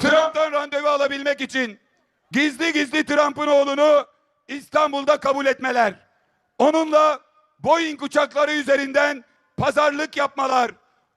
Trump'tan randevu alabilmek için gizli gizli Trump'ın oğlunu İstanbul'da kabul etmeler. Onunla Boeing uçakları üzerinden pazarlık yapmalar.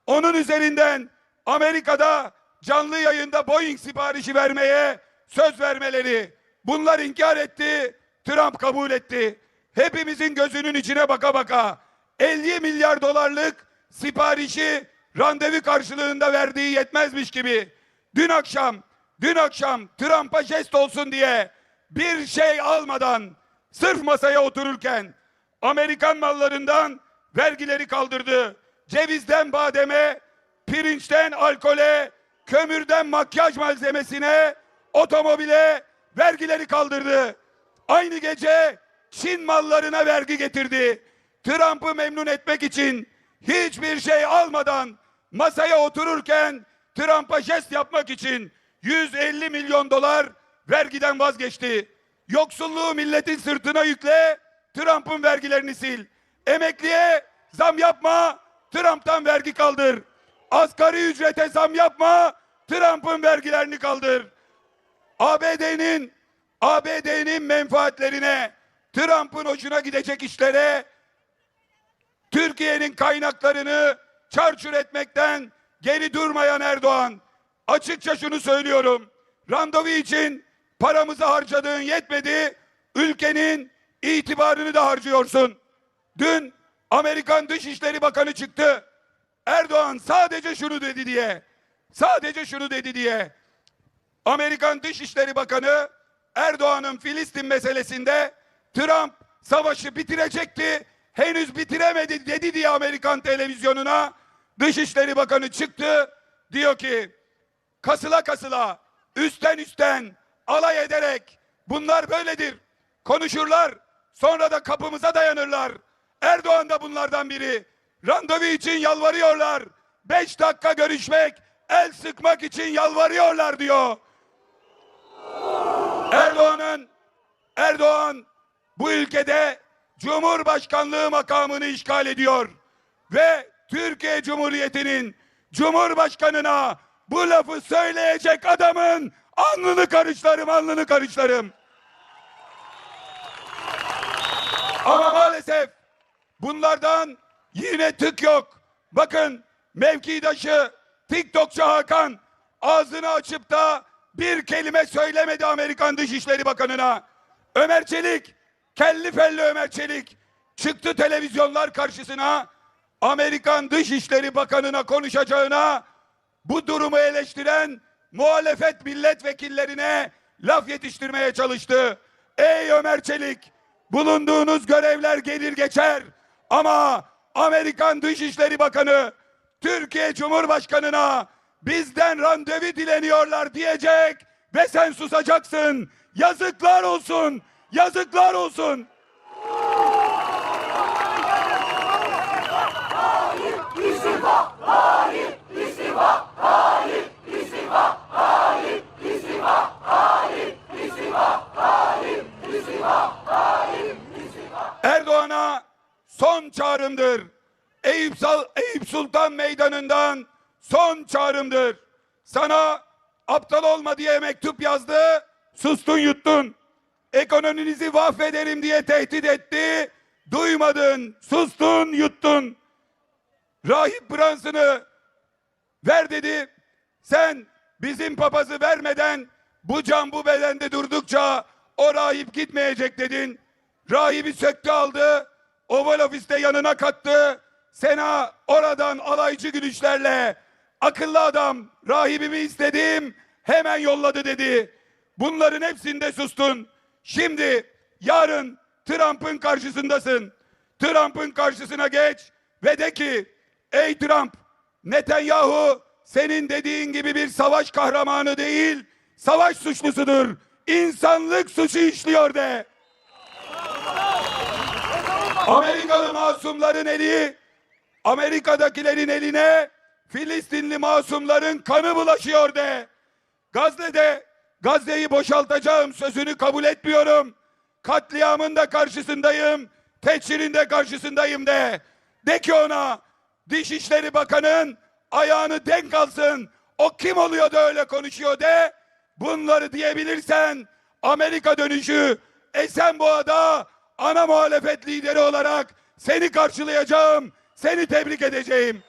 Onun üzerinden Amerika'da canlı yayında Boeing siparişi vermeye söz vermeleri. Bunlar inkar etti. Trump kabul etti. Hepimizin gözünün içine baka baka 50 milyar dolarlık siparişi randevu karşılığında verdiği yetmezmiş gibi dün akşam dün akşam Trump'a jest olsun diye bir şey almadan sırf masaya otururken Amerikan mallarından vergileri kaldırdı. Cevizden bademe, pirinçten alkole, kömürden makyaj malzemesine, otomobile vergileri kaldırdı. Aynı gece Çin mallarına vergi getirdi. Trump'ı memnun etmek için hiçbir şey almadan masaya otururken Trump'a jest yapmak için 150 milyon dolar vergiden vazgeçti. Yoksulluğu milletin sırtına yükle, Trump'ın vergilerini sil. Emekliye zam yapma, Trump'tan vergi kaldır. Asgari ücrete zam yapma, Trump'ın vergilerini kaldır. ABD'nin ABD'nin menfaatlerine, Trump'ın hoşuna gidecek işlere Türkiye'nin kaynaklarını çarçur etmekten geri durmayan Erdoğan. Açıkça şunu söylüyorum. Randevu için paramızı harcadığın yetmedi. Ülkenin itibarını da harcıyorsun. Dün Amerikan Dışişleri Bakanı çıktı. Erdoğan sadece şunu dedi diye. Sadece şunu dedi diye. Amerikan Dışişleri Bakanı Erdoğan'ın Filistin meselesinde Trump savaşı bitirecekti. Henüz bitiremedi dedi diye Amerikan televizyonuna Dışişleri Bakanı çıktı. Diyor ki kasıla kasıla üstten üstten alay ederek bunlar böyledir. Konuşurlar sonra da kapımıza dayanırlar. Erdoğan da bunlardan biri. Randevu için yalvarıyorlar. Beş dakika görüşmek, el sıkmak için yalvarıyorlar diyor. Erdoğan'ın Erdoğan bu ülkede Cumhurbaşkanlığı makamını işgal ediyor ve Türkiye Cumhuriyeti'nin Cumhurbaşkanına bu lafı söyleyecek adamın alnını karışlarım, alnını karışlarım. Ama maalesef bunlardan yine tık yok. Bakın mevkidaşı TikTokçu Hakan ağzını açıp da bir kelime söylemedi Amerikan Dışişleri Bakanı'na. Ömer Çelik, kelli felli Ömer Çelik çıktı televizyonlar karşısına Amerikan Dışişleri Bakanı'na konuşacağına bu durumu eleştiren muhalefet milletvekillerine laf yetiştirmeye çalıştı. Ey Ömer Çelik, bulunduğunuz görevler gelir geçer ama Amerikan Dışişleri Bakanı Türkiye Cumhurbaşkanı'na bizden randevu dileniyorlar diyecek ve sen susacaksın. Yazıklar olsun. Yazıklar olsun. Erdoğan'a son çağrımdır. Eyüp, Eyüp Sultan Meydanı'ndan son çağrımdır. Sana aptal olma diye mektup yazdı, sustun yuttun. Ekonominizi mahvederim diye tehdit etti, duymadın, sustun yuttun. Rahip Branson'ı ver dedi. Sen bizim papazı vermeden bu can bu bedende durdukça o rahip gitmeyecek dedin. Rahibi söktü aldı. Oval ofiste yanına kattı. Sena oradan alaycı gülüşlerle akıllı adam rahibimi istedim hemen yolladı dedi. Bunların hepsinde sustun. Şimdi yarın Trump'ın karşısındasın. Trump'ın karşısına geç ve de ki ey Trump Netanyahu senin dediğin gibi bir savaş kahramanı değil savaş suçlusudur. İnsanlık suçu işliyor de. Amerikalı masumların eli Amerika'dakilerin eline Filistinli masumların kanı bulaşıyor de. Gazze'de Gazze'yi boşaltacağım sözünü kabul etmiyorum. Katliamın da karşısındayım. Teçhirin de karşısındayım de. De ki ona Dışişleri Bakanı'nın ayağını denk alsın. O kim oluyor da öyle konuşuyor de. Bunları diyebilirsen Amerika dönüşü Esenboğa'da ana muhalefet lideri olarak seni karşılayacağım. Seni tebrik edeceğim.